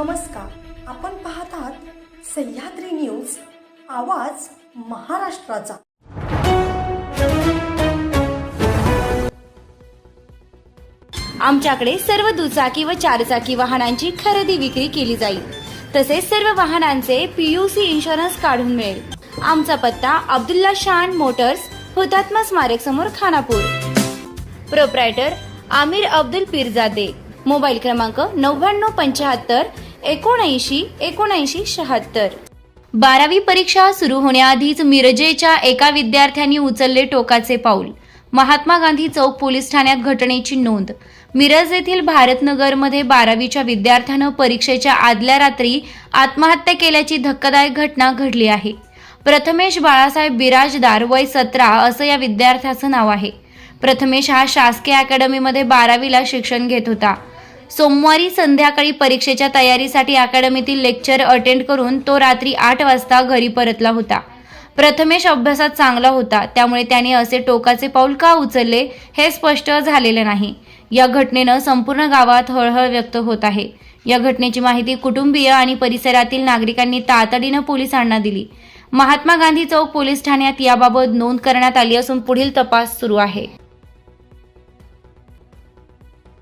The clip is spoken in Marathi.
नमस्कार. आपण पाहतात सह्याद्री न्यूज आवाज महाराष्ट्राचा. आमच्याकडे सर्व दुचाकी व चारचाकी वाहनांची खरेदी विक्री केली जाईल. तसेच सर्व वाहनांचे पीयूसी इन्शुरन्स काढून मिळेल. आमचा पत्ता अब्दुल्ला शान मोटर्स हुतात्मा स्मारक समोर खानापूर. प्रोप्रायटर आमिर अब्दुल पीरजादे. मोबाईल क्रमांक नव्याण्णव पंच्याहत्तर एकोणऐंशी एकोणऐंशी शहात्तर. बारावी परीक्षा सुरू होण्याआधीच मिरजेच्या एका विद्यार्थ्यांनी उचलले टोकाचे पाऊल. महात्मा गांधी चौक पोलीस ठाण्यात घटनेची नोंद. मिरज येथील भारतनगरमध्ये बारावीच्या विद्यार्थ्यानं परीक्षेच्या आदल्या रात्री आत्महत्या केल्याची धक्कादायक घटना घडली आहे. प्रथमेश बाळासाहेब बिराजदार वय सतरा असं या विद्यार्थ्याचं नाव आहे. प्रथमेश हा शासकीय अकॅडमीमध्ये बारावीला शिक्षण घेत होता. सोमवारी संध्याकाळी परीक्षेच्या तयारीसाठी अकॅडमीतील लेक्चर अटेंड करून तो रात्री आठ वाजता घरी परतला होता. प्रथमेश अभ्यासात चांगला होता त्यामुळे त्याने असे टोकाचे पाऊल का उचलले हे स्पष्ट झालेले नाही. या घटनेनं संपूर्ण गावात हळहळ व्यक्त होत आहे. या घटनेची माहिती कुटुंबीय आणि परिसरातील नागरिकांनी तातडीनं पोलिसांना दिली. महात्मा गांधी चौक पोलीस ठाण्यात याबाबत नोंद करण्यात आली असून पुढील तपास सुरू आहे.